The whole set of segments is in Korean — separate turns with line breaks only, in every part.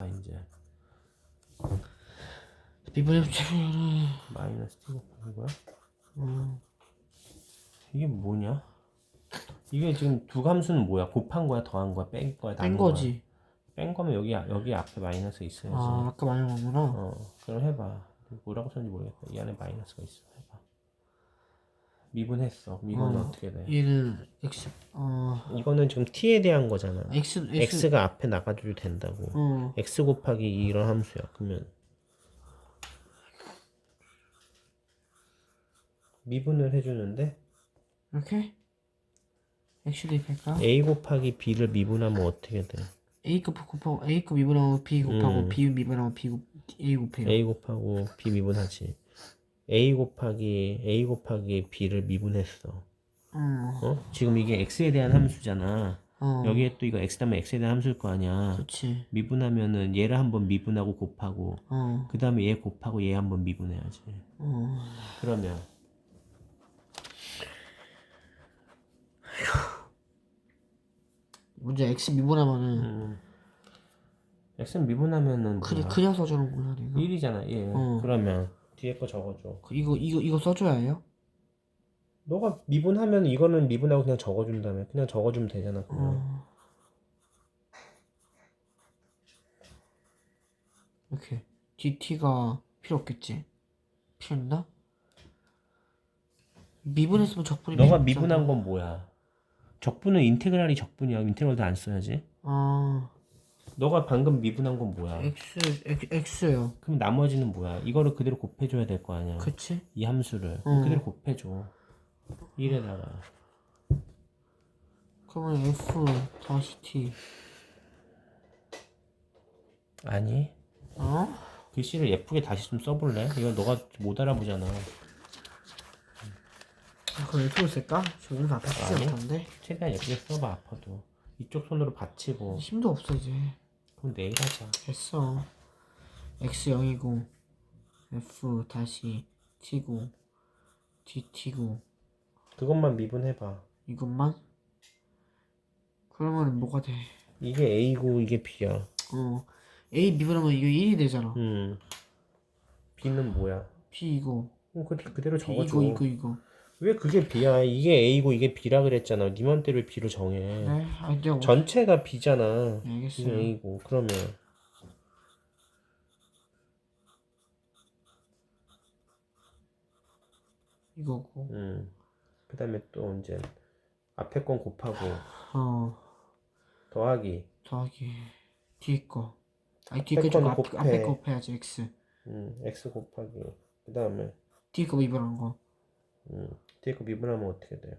아, 이제
미분의 최소는
마이너스 t 곱하기 뭐야?
음,
이게 뭐냐? 이게 지금 두 감수는 뭐야? 곱한 거야, 더한 거야, 뺀 거야,
뺀 거지.
거야? 뺀 거면 여기 여기 앞에 마이너스 있어야지.
아 아까 말한 거구나.
어, 그럼 해봐. 뭐라고 썼는지 모르겠다. 이 안에 마이너스가 있어. 해봐. 미분했어. 미분은
어.
어. 떻게 돼?
얘는 x 어
이거는 지금 t에 대한 거잖아.
x x
x가 앞에 나가줘도 된다고.
어
x 곱하기 이런 함수야. 그러면 미분을 해주는데
이렇게 x 대입할까?
a 곱하기 b를 미분하면 어떻게 돼?
A급 곱하고 A급 미분하고 B 곱하고
음.
B 미분하고 B 곱 A 곱해요.
a 곱하고 b 미분하지. A 곱하기 a 곱하기 b를 미분했어.
어,
어? 지금 이게 x에 대한 함수잖아.
어,
여기에 또 이거 x 다음에 x에 대한 함수일 거 아니야.
그렇지.
미분하면은 얘를 한번 미분하고 곱하고
어,
그 다음에 얘 곱하고 얘 한번 미분해야지.
어,
그러면
문제 X 미분하면은
음, x 미분하면은
그냥
뭐야?
그냥 써주는구나 내가.
1이잖아. 얘.
어.
그러면 뒤에 거 적어줘.
그 이거 이거 이거 써줘야 해요?
너가 미분하면 이거는 미분하고 그냥 적어준다며. 그냥 적어주면 되잖아. 그냥.
어. 이렇게 DT가 필요 없겠지? 필요 있나? 미분했으면 적분이
너가 미분한. 건 뭐야? 적분은 인테그랄이 적분이야. 인테그랄도 안 써야지.
아
너가 방금 미분한 건 뭐야?
X X X요.
그럼 나머지는 뭐야? 이거를 그대로 곱해줘야 될 거 아니야.
그치?
이 함수를
어.
그대로 곱해줘. 1에다가
그러면 F 다시 T.
아니
어?
글씨를 예쁘게 다시 좀 써볼래? 이거 너가 못 알아보잖아.
아, 그럼 F를 쓸까? 저 오늘 앞에 쓰지
아니.
못한데
최대한 예쁘게 써봐 아파도. 이쪽 손으로 받치고
힘도 없어 이제.
그럼 내일 하자.
됐어. X 0이고 F 다시 T고 DT고
그것만 미분해봐.
이것만? 그러면 뭐가 돼?
이게 A고 이게 B야.
어 A 미분하면 이거 1이 되잖아.
음. B는 뭐야?
B 이거
어, 그 그대로
B
적어줘.
이거 이거 이거.
왜 그게 B야? 이게 A고 이게 B라 그랬잖아. 네 맘대로 B를 정해.
네, 아 뭐-
전체가 B잖아.
알겠어요.
A고 그러면
이거고.
음. 그다음에 또 이제 앞에 건 곱하고
어
더하기
더하기 뒤에 거. 아니 뒤에
앞에
거
곱해.
앞에 거 곱해야지 X.
음, X 곱하기 그다음에
뒤에 거 미분한 거.
음, 뒤에 거 미분하면 어떻게 돼?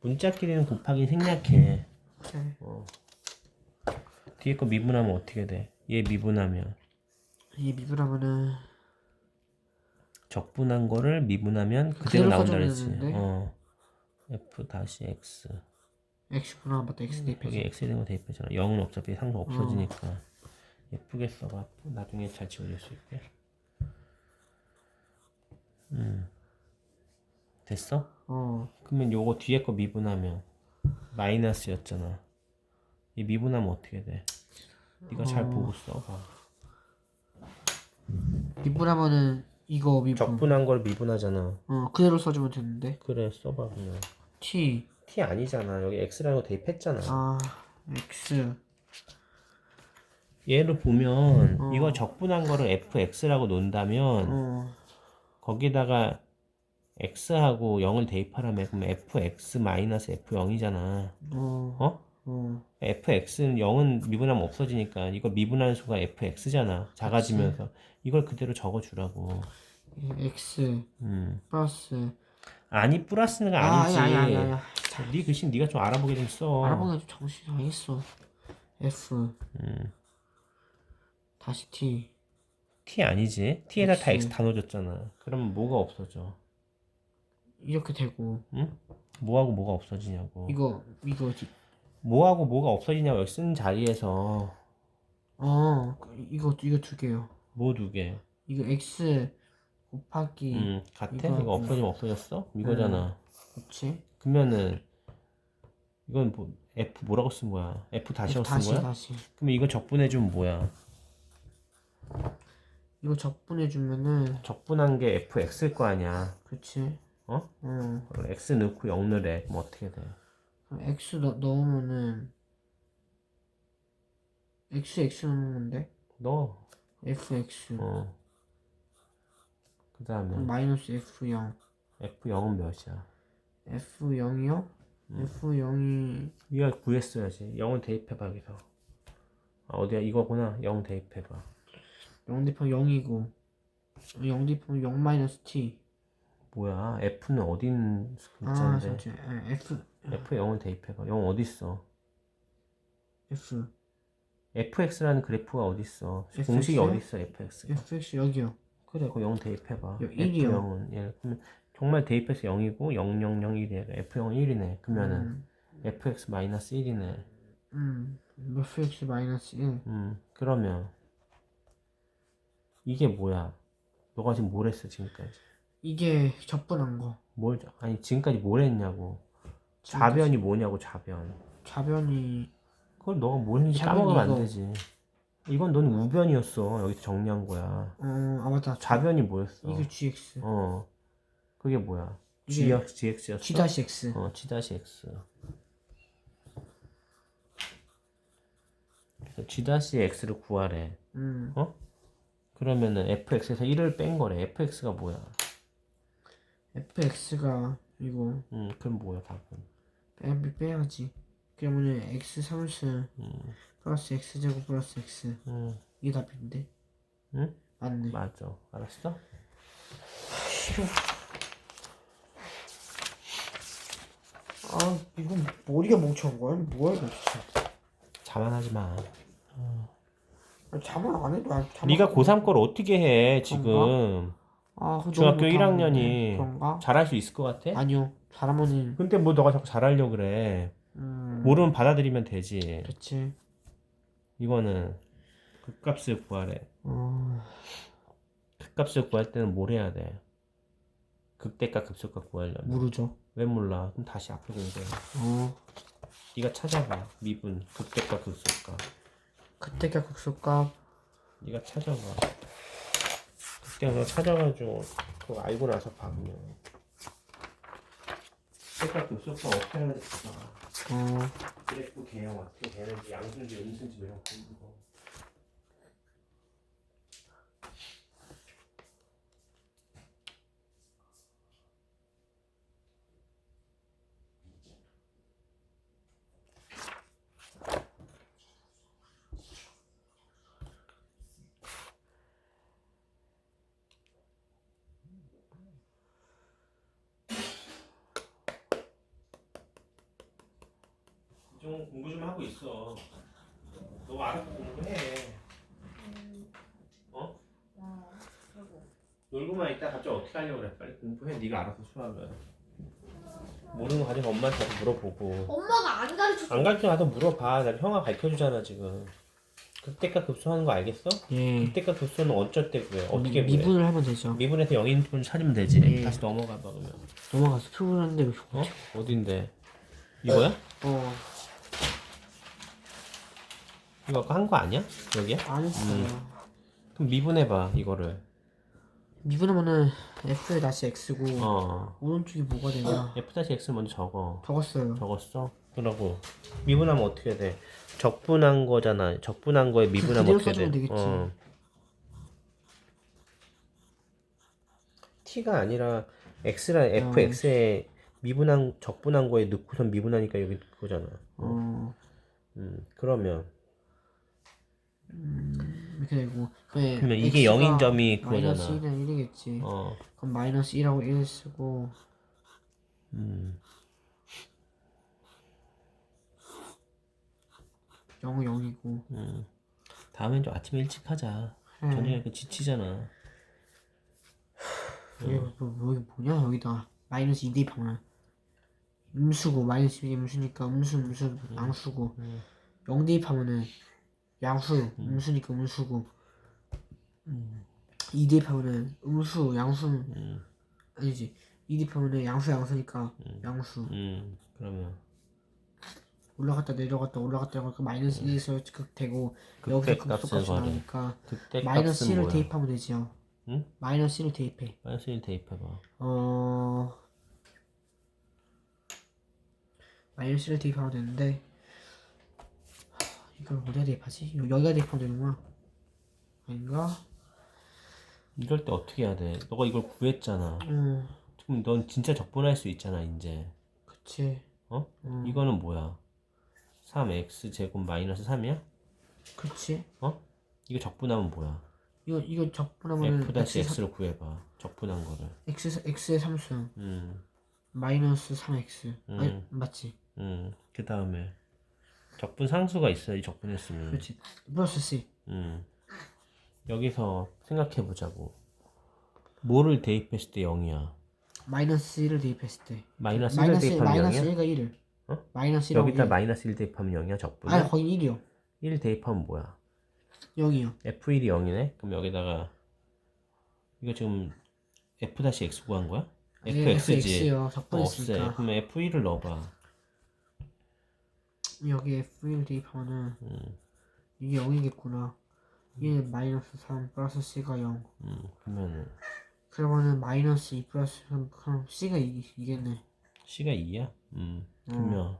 문자끼리는 곱하기 생략해.
그래.
어. 뒤에 거 미분하면 어떻게 돼? 얘 미분하면
이 미분하면은
적분한 거를 미분하면 그대로
그대로
나온다
써줘야
그랬지.
되는데.
어. F 다시 X.
X 분한 맞다 X
여기
대입해서.
X 되는 거 대입했잖아. 0은 어차피 상관 없어지니까 예쁘게 써봐. 나중에 잘 지워질 수 있게. 음. 됐어?
어
그러면 요거 뒤에 거 미분하면 마이너스였잖아. 이 미분하면 어떻게 돼? 네가 잘
어.
보고 써봐.
미분하면은 이거 미분.
적분한 걸 미분하잖아.
어 그대로 써주면 되는데.
그래 써봐 그냥.
T
t 아니잖아. 여기 x라는 거 대입했잖아.
아 X
얘를 보면
어.
이거 적분한 거를 fx라고 놓는다면
어
거기다가 x하고 0을 대입하라면 그럼 fx 마이너스 f0이잖아.
어,
어?
어,
fx는 0은 미분하면 없어지니까 이거 미분하는 수가 fx잖아. 작아지면서 이걸 그대로 적어주라고.
X
음.
플러스
아니 플러스는
아,
아니지.
아니 아니 아니 아니
네 글씨 네가 좀 알아보게 좀 써.
알아보는 좀 정신 알겠어 F
음.
다시 T
t 아니지. t에다 다
X.
x 다 넣어줬잖아. 그러면 뭐가 없어져?
이렇게 되고
응? 뭐하고 뭐가 없어지냐고.
이거 이거 디-
뭐하고 뭐가 없어지냐고 여기 쓴 자리에서
어 이거 이거 두 개요
뭐 두 개.
이거 X 곱하기
음, 같아?
이거
이거. 없어지면 없어졌어? 이거잖아.
그치
그러면은 이건 뭐 F 뭐라고 쓴 거야? F 다시라고 쓴
다시
거야?
다시
그러면 이거 적분해 주면 뭐야?
이거 적분해 주면은
적분한 게 fx일 거 아니야.
그치
어?
어
그럼 x 넣고 0 넣으래. 그럼 어떻게 돼?
그럼 x 넣, 넣으면은 x x 넣는 건데
너.
fx
어. 그 다음에
그럼 마이너스 f0
f0은 몇이야?
f0이요? f0이
이거 구했어야지. 0은 대입해봐 여기서. 아, 어디야? 이거구나. 0 대입해봐.
0 대표 0이고 0 대표 0 마이너스 t
뭐야? f는 어딘
아
글자인데?
잠시 아, f
f 0을 대입해봐. 0 어디 있어?
f
fx라는 그래프가 어디 있어?
FX?
공식이 어디 있어? fx가.
fx 여기요
그래, 그거 0 대입해봐.
여- 일이요.
f0은 예. 그러면 정말 대입해서 0이고 0 0 0 1이야. f0은 1이네. 그러면은
음,
fx 마이너스 1이네.
음 fx 마이너스 1
음, 그러면 이게 뭐야? 너가 지금 뭘 했어 지금까지?
이게 적분한 거
뭘 아니 지금까지 뭘 했냐고? 좌변이 뭐냐고 좌변.
좌변이
그걸 너가 뭘 했는지
좌변이
까먹으면 안
이거.
되지. 이건 넌 우변이었어. 여기서 정리한 거야.
어아 맞다
좌변이 뭐였어?
이게 gx
어. 그게 뭐야?
이게
G, GX였어?
g 다시 x
어, G 다시 X. 그래서 G 다시 X를 구하래.
음
어? 그러면은 fx에서 1을 뺀 거래. fx가 뭐야?
Fx가 이거
음, 그럼 뭐야 답은?
빼, 빼야지 그러면은 x 3승
음,
플러스 x 제곱 플러스 x
음,
이게 답인데
응?
맞네
맞아. 알았어?
싫어 아 이건 머리가 멍청한 거야? 뭐야 이거 진짜
자만하지 마.
아, 잠을 안 해도 안 잠을
네가
안-
고3 걸 어떻게 해 지금?
아, 그거
중학교
못하는데.
1학년이
그런가?
잘할 수 있을 것 같아?
아니요 잘하면은
근데 뭐 너가 자꾸 잘하려고 그래.
음
모르면 받아들이면 되지.
그치
이거는 극값을 구하래.
어
극값을 구할 때는 뭘 해야 돼? 극대값 급소값 구하려면
모르죠
왜 몰라? 그럼 다시 앞에 공부해.
어
네가 찾아봐. 미분 극대값 극소값.
그때가 극소값
네가 찾아봐. 너 찾아가지고 그거 알고 나서 봐 그냥. 극대값 극소값 어떻게 하는지 봐봐.
어
그래프 개형 어떻게 되는지 양수인지 음수인지 이런 거 좀 공부 좀 하고 있어. 너 알아서 공부해. 어? 놀고만 있다 갑자기 어떻게 하려고 그래? 빨리 공부해. 네가 알아서 수학을. 모르는 거 가지고 엄마한테 가서 물어보고.
엄마가 안 가르쳐.
안 가르쳐 가서 물어봐. 나 형아 가르쳐 주잖아 지금. 극대값 급수하는 거 알겠어?
예
극대값 급수는 어쩔 때 구해? 어떻게 구해?
미분을 하면 되죠
미분에서 영인분 찾으면 되지.
예.
다시 넘어가 봐 그러면.
넘어가서 표현하는데 왜
어? 어딘데? 이거야?
어
이거 아까 한 거 아니야? 여기야?
안 했어요
그럼 미분해봐 이거를.
미분하면은 f 다시 x고
어.
오른쪽이 뭐가 되냐
f-x 먼저 적어.
적었어요
적었어? 그러고 미분하면 어떻게 돼? 적분한 거잖아. 적분한 거에 미분하면
그대로
어떻게 돼?
써주면 되겠지.
어. t가 아니라 x랑 fx에 미분한 적분한 거에 넣고선 미분하니까 여기 그거잖아.
어
음. 그러면
이렇게 되고 네,
그러면 이게
X가
0인 점이
마이너스
그거잖아.
1은 1이겠지
어.
그럼 마이너스 1하고 1 쓰고
음.
0은 0이고
음. 다음엔 좀 아침에 일찍 하자.
음.
저녁에 이렇게 지치잖아.
이게 뭐, 뭐, 이게 뭐냐 여기다 마이너스 2 대입 하면 음수고 마이너스 2 음수니까 음수 음수 양수고
음.
0 대입하면은 양수 음수니까 음수고 2 대입하면은 음수 양수
음.
아니지 2 대입하면은 양수 양수니까 양수
음. 그러면
올라갔다 내려갔다 올라갔다 내려갔다 마이너스 1에서 극되고 여기서 극소값이. 나오니까 마이너스
값은
1을
뭐야?
대입하면 되지요.
응?
마이너스 1을 대입해.
마이너스 1 대입해봐.
어 마이너스 1을 대입하면 되는데 하, 이걸 어디다 대입하지? 여- 여기다 대입하면 되는구나. 아닌가?
이럴 때 어떻게 해야 돼? 너가 이걸 구했잖아.
음,
그럼 넌 진짜 적분할 수 있잖아, 이제.
그치.
어?
음.
이거는 뭐야? 3x 제곱 마이너스 3이야?
그치.
어? 이거 적분하면 뭐야?
이거 이거 적분하면
f 다시 x를 구해봐. 적분한 거를.
x x의 삼수
음,
마이너스 3x. 아니
음.
맞지?
음. 그 다음에 적분 상수가 있어야지 적분했으면.
그렇지. 플러스 c.
음. 여기서 생각해 보자고. 뭐를 대입했을 때 0이야?
마이너스 1을 대입했을 때.
마이너스 1을
마이너스
대입하면
마이너스
0이야?
1과 1을.
어?
마이너스 1하고
여기다
1.
마이너스 1 대입하면 0이야, 적분?
아니 거긴 1이요.
1 대입하면 뭐야?
0이요.
f1이 0이네? 그럼 여기다가 이거 지금 f-x 구한 거야? fx지?
요
어.
적분했으니까.
그러면 f1을 넣어 봐.
여기 F1 대입하면은
음,
이게 0이겠구나. 1 마이너스 3 플러스 C가 0.
음, 그러면은
그러면은 마이너스 2 플러스 3 그럼 C가 2, 이겠네.
c가 2야? 음,
어.
그러면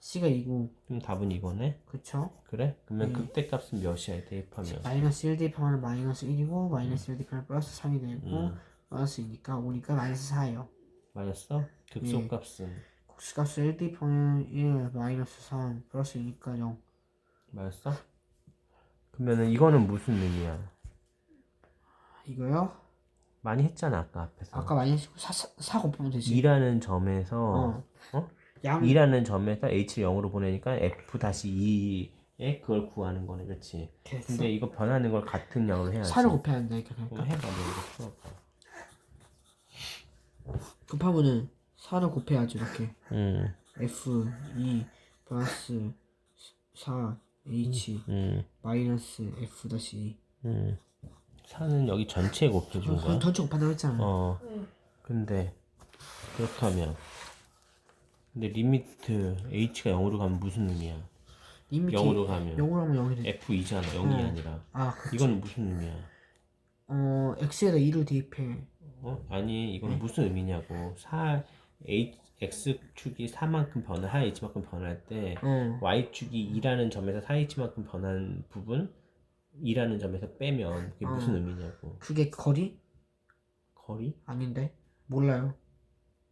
C가 2고
그럼 답은 이거네?
그쵸?
그래? 그러면
음.
극대 값은 몇이야 대입하면?
마이너스 1 대입하면 마이너스 1이고 마이너스 1 대입하면 플러스 3이 되고
음,
플러스 2니까 5니까 마이너스 4예요.
맞았어? 극소 값은
국수값을 1 대입하면 1 마이너스 3 플러스 2니까 0.
맞았어? 그러면은 이거는 무슨 의미야?
이거요?
많이 했잖아 아까 앞에서
아까 마이너스 4, 4, 4 곱하면 되지.
2라는 점에서
어.
어?
양
2라는 점에서 h를 0으로 보내니까 f-2에 그걸 구하는 거네 그렇지
됐어.
근데 이거 변하는 걸 같은 양으로 해야지
4를 곱해야 한다 이렇게
그럼
그러니까.
해봐 너 이거 풀어봐
곱하면은 4를 곱해야지 이렇게.
음,
F 2 플러스 4 H
음,
마이너스 F 다시
음. 4는 여기 전체에 곱해준 거야?
전 전체 곱한다고 했잖아.
어 근데 그렇다면 근데 리미트 h가 0으로 가면 무슨 의미야?
이미
0으로 가면
0으로 하면 0이 돼.
f2잖아 0이
어.
아니라
아, 그,
이건 무슨 의미야?
어 X에다 2를 대입해.
어? 아니 이건
네.
무슨 의미냐고 4 h x축이 4만큼 변할 4h만큼 변할 때
어.
y축이 2라는 점에서 4h만큼 변한 부분 2라는 점에서 빼면 그게
어.
무슨 의미냐고
그게 거리?
거리?
아닌데. 몰라요.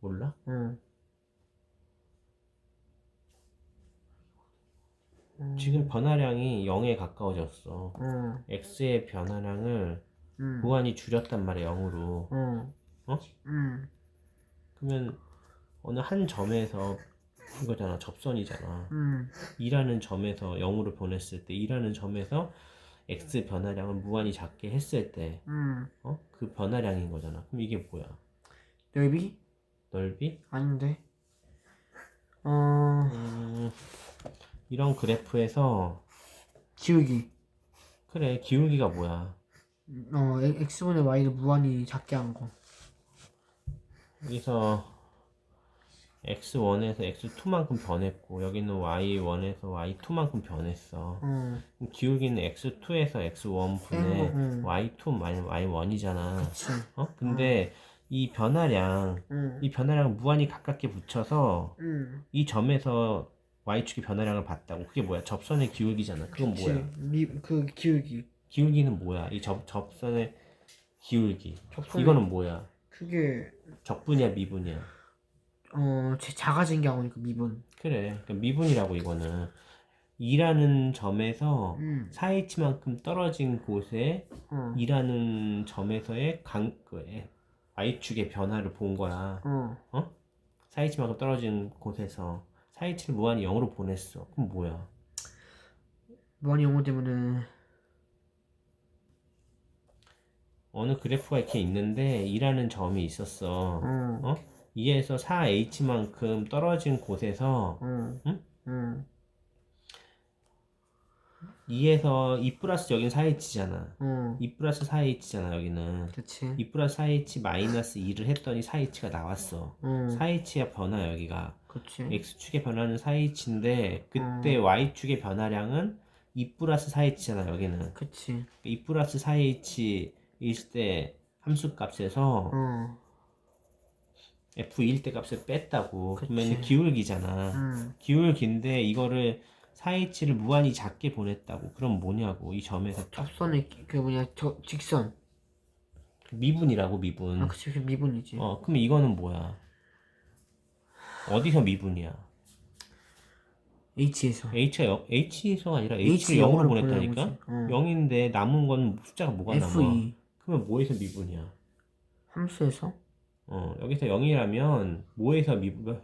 몰라?
어. 음,
지금 변화량이 0에 가까워졌어
어.
x의 변화량을
음.
무한히 줄였단 말이야 0으로
어.
어?
음.
그러면 어느 한 점에서 이거잖아 접선이잖아
음.
2라는 점에서 0으로 보냈을 때 2라는 점에서 x 변화량을 무한히 작게 했을 때
음.
어? 그 변화량인 거잖아 그럼 이게 뭐야
넓이?
넓이?
아닌데. 어.
음, 이런 그래프에서
기울기.
그래 기울기가 뭐야
어, x분의 y를 무한히 작게 한 거.
여기서 x1에서 x2만큼 변했고 여기는 y1에서 y2만큼 변했어.
어,
그럼 기울기는 x2에서 x1 분의
음, 음.
y2 마이너스 y1이잖아.
그치.
어? 근데 이 변화량
응,
이 변화량을 무한히 가깝게 붙여서
응.
이 점에서 y축의 변화량을 봤다고. 그게 뭐야? 접선의 기울기잖아. 그건
그치.
뭐야?
미, 그 기울기.
기울기는 뭐야? 이 접, 접선의 기울기.
접선의-
이거는 뭐야?
그게,
적분이야 미분이야
어, 제 작아진 게 아니고 미분.
그래. 그러니까 미분이라고 이거는. 2라는 점에서
응,
4h만큼 떨어진 곳에
어,
2라는 점에서의 강, 그, 에, y축의 변화를 본 거야.
어.
4h만큼 떨어진 곳에서 4h를 무한히 0으로 보냈어. 그럼 뭐야?
무한히 영어 때문에,
어느 그래프가 이렇게 있는데 2라는 점이 있었어.
어,
어? 2에서 4h만큼 떨어진 곳에서
어,
응?
응,
2에서 2 플러스 여긴 4h잖아.
어.
2 플러스 4h잖아 여기는.
그치.
2 플러스 4h 마이너스 2를 했더니 4h가 나왔어.
어,
4h의 변화 여기가.
그치.
X축의 변화는 4h인데 그때 y축의 변화량은 2 플러스 4h잖아 여기는.
그치.
2 플러스 4h 있을 때 함수 값에서
어
f2일 때 값을 뺐다고.
그치.
그러면 기울기잖아.
음.
기울기인데 이거를 4h를 무한히 작게 보냈다고. 그럼 뭐냐고 이 점에서 딱.
접선의 기- 그 뭐냐 저 직선.
미분이라고 미분.
아 그치 그 미분이지.
어 그럼 이거는 뭐야? 어디서 미분이야?
H에서.
H가 영, h에서가 아니라 h를
H
0으로
영으로
보냈다니까?
보내는 거지. 어.
0인데 남은 건 숫자가 뭐가 남아?
F2
그러면 뭐에서 미분이야?
함수에서
어, 여기서 0이라면 뭐에서 미분 뭐,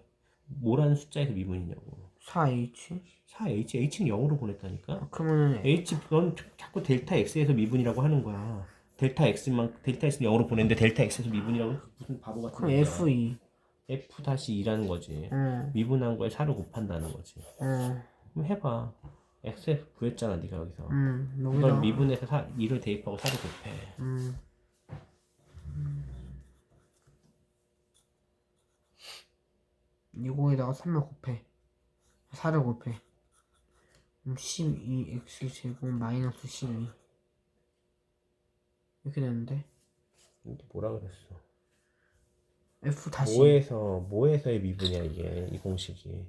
뭐라는 숫자에서 미분이냐고.
4H?
4H, H는 0으로 보냈다니까?
아, 그러면
H, 넌 자꾸 델타 X에서 미분이라고 하는 거야. 델타 X만, 델타 X는 0으로 보냈는데 델타 X에서 미분이라고 무슨 바보 같은
그럼 F2.
F-2라는 거지.
응.
미분한 거에 4를 곱한다는 거지.
응.
그럼 해봐. XF 구했잖아, 네가 여기서.
응.
이걸 미분해서 4, 2를 대입하고 4를 곱해.
응. 이거에다가 3을 곱해. 4를 곱해. 12x 제곱 마이너스 12 이렇게 되는데?
이게 뭐라 그랬어?
F 다시
뭐에서 뭐에서의 미분이야 이게 이 공식이?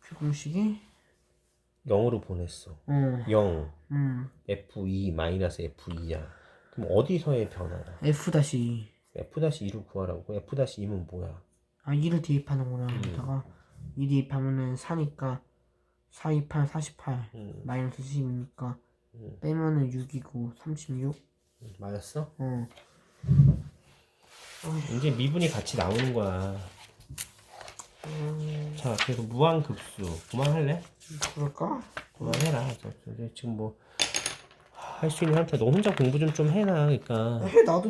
그 공식이?
0으로 보냈어.
응.
0
응.
f2 f2야. 그럼 어디서의 변화야?
F 다시.
F 다시 2를 구하라고? F 다시 2는 뭐야?
아 2를 대입하는구나.
음.
여기다가 2 대입하면은 4니까 4, 2, 8, 48
음,
마이너스 10이니까
음.
빼면은 6이고 36
맞았어?
어
이제 미분이 같이 나오는 거야 자 그래서 무한급수 그만할래?
그럴까?
그만해라 저, 저, 저 지금 뭐 할 수 있는 한테 너 혼자 공부 좀 좀 해라 그러니까
해 나도